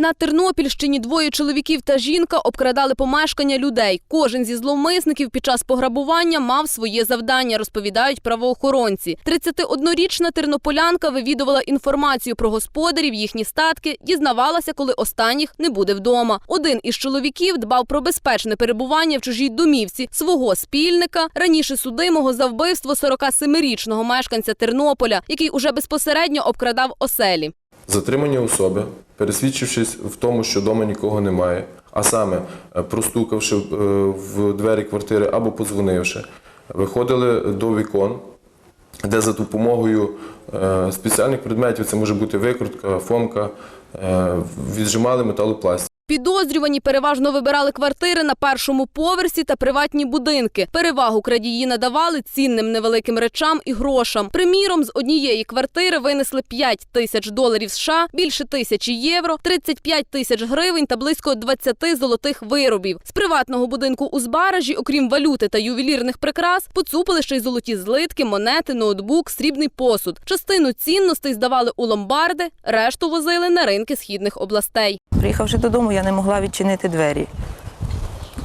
На Тернопільщині двоє чоловіків та жінка обкрадали помешкання людей. Кожен зі зловмисників під час пограбування мав своє завдання, розповідають правоохоронці. 31-річна тернополянка вивідувала інформацію про господарів, їхні статки, дізнавалася, коли останніх не буде вдома. Один із чоловіків дбав про безпечне перебування в чужій домівці свого спільника, раніше судимого за вбивство 47-річного мешканця Тернополя, який уже безпосередньо обкрадав оселі. Затримані особи, пересвідчившись в тому, що вдома нікого немає, а саме е, простукавши е, в двері квартири або подзвонивши, виходили до вікон, де за допомогою е, спеціальних предметів, це може бути викрутка, фомка, віджимали металопластик. Підозрювані переважно вибирали квартири на першому поверсі та приватні будинки. Перевагу крадії надавали цінним невеликим речам і грошам. Приміром, з однієї квартири винесли 5 тисяч доларів США, більше тисячі євро, 35 тисяч гривень та близько 20 золотих виробів. З приватного будинку у Збаражі, окрім валюти та ювелірних прикрас, поцупили ще й золоті злитки, монети, ноутбук, срібний посуд. Частину цінностей здавали у ломбарди, решту возили на ринки східних областей. Приїхавши додому, я не могла відчинити двері.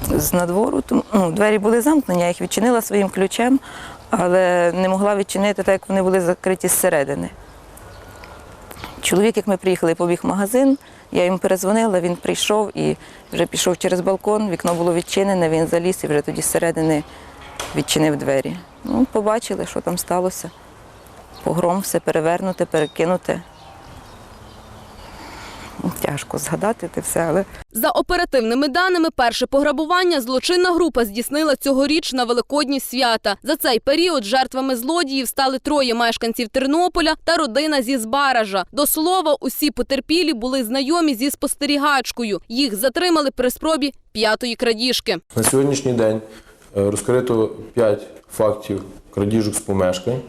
З надвору ну, двері були замкнені, я їх відчинила своїм ключем, але не могла відчинити, так як вони були закриті зсередини. Чоловік, як ми приїхали, побіг в магазин, я йому перезвонила, він прийшов і вже пішов через балкон, вікно було відчинене, він заліз і вже тоді зсередини відчинив двері. Ну, побачили, що там сталося. Погром, все перевернуте, перекинуте. Тяжко згадати те все, але За оперативними даними, перше пограбування злочинна група здійснила цьогоріч на великодні свята. За цей період жертвами злодіїв стали троє мешканців Тернополя та родина зі Збаража. До слова, усі потерпілі були знайомі зі спостерігачкою. Їх затримали при спробі п'ятої крадіжки. На сьогоднішній день е, розкрито 5 фактів крадіжок з помешкань.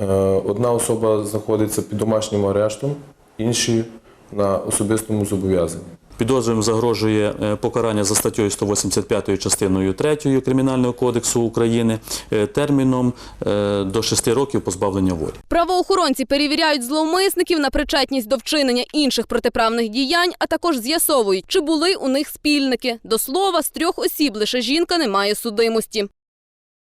Е, Одна особа знаходиться під домашнім арештом, інші на особистому зобов'язанні. Підозрюваним загрожує е, покарання за статтею 185 частиною 3 Кримінального кодексу України е, терміном е, до 6 років позбавлення волі. Правоохоронці перевіряють зловмисників на причетність до вчинення інших протиправних діянь, а також з'ясовують, чи були у них спільники. До слова, з трьох осіб лише жінка не має судимості.